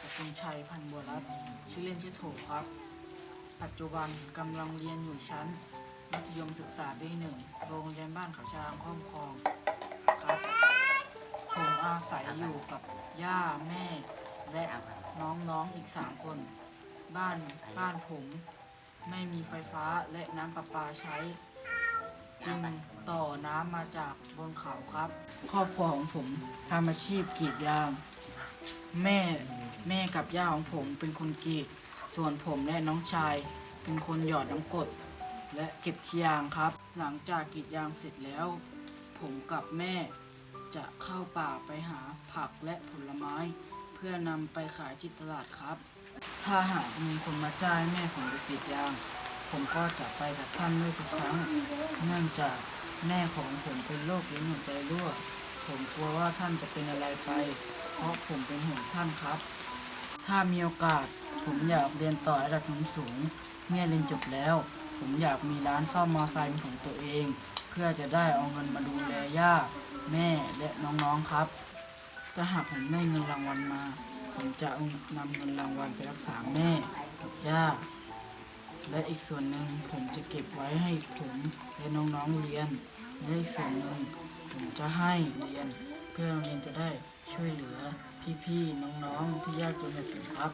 สกุลชัยพันบัวรัตน์ชื่อเล่นชื่อโถครับ ปัจจุบันกำลังเรียนอยู่ชั้น มัธยมศึกษาปีหนึ่งโรงเรียนบ้านเขาช้างข้อมคลองครับ ผมอาศัยอยู่กับย่าแม่ และน้องๆอีกสามคน บ้านบ้านผม ไม่มีไฟฟ้าและน้ำประปาใช้ จึงต่อน้ำมาจากบนเขาครับ ครอบครัวของผมทำอาชีพกรีดยาง แม่แม่กับย่าของผมเป็นคนกรีด ส่วนผมและน้องชาย เป็นคนหยอดน้ำกรดและเก็บขี้ยางครับ หลังจากกรีดยางเสร็จแล้ว ผมกับแม่จะเข้าป่าไปหาผักและผลไม้ เพื่อนำไปขายที่ตลาดครับ ถ้าหากมีคนมาจ้างแม่ผมไปกรีดยาง ผมก็จะไปกับท่านด้วยทุกครั้ง จากแม่ของผมเป็นโรคลิ้นหัวใจรั่ว ผมกลัวว่าท่านจะเป็นอะไรไป เพราะผมเป็นห่วงท่านครับ ถ้ามีโอกาส ผมอยากเรียนต่อระดับสูง เมื่อเรียนจบแล้ว ผมอยากมีร้านซ่อมมอไซค์เป็นของตัวเอง เพื่อจะได้เอาเงินมาดูแลย่า แม่และน้องๆครับ ถ้าหากผมได้เงินรางวัลมา ผมจะนำเงินรางวัลไปรักษาแม่กับย่า และอีกส่วนหนึ่งผมจะเก็บไว้ให้ผมและน้องๆเรียน และอีกส่วนหนึ่งผมจะให้เรียน เพื่อเรียนจะได้ช่วยเหลือพี่ๆน้องๆที่ยากจนแบบผมครับ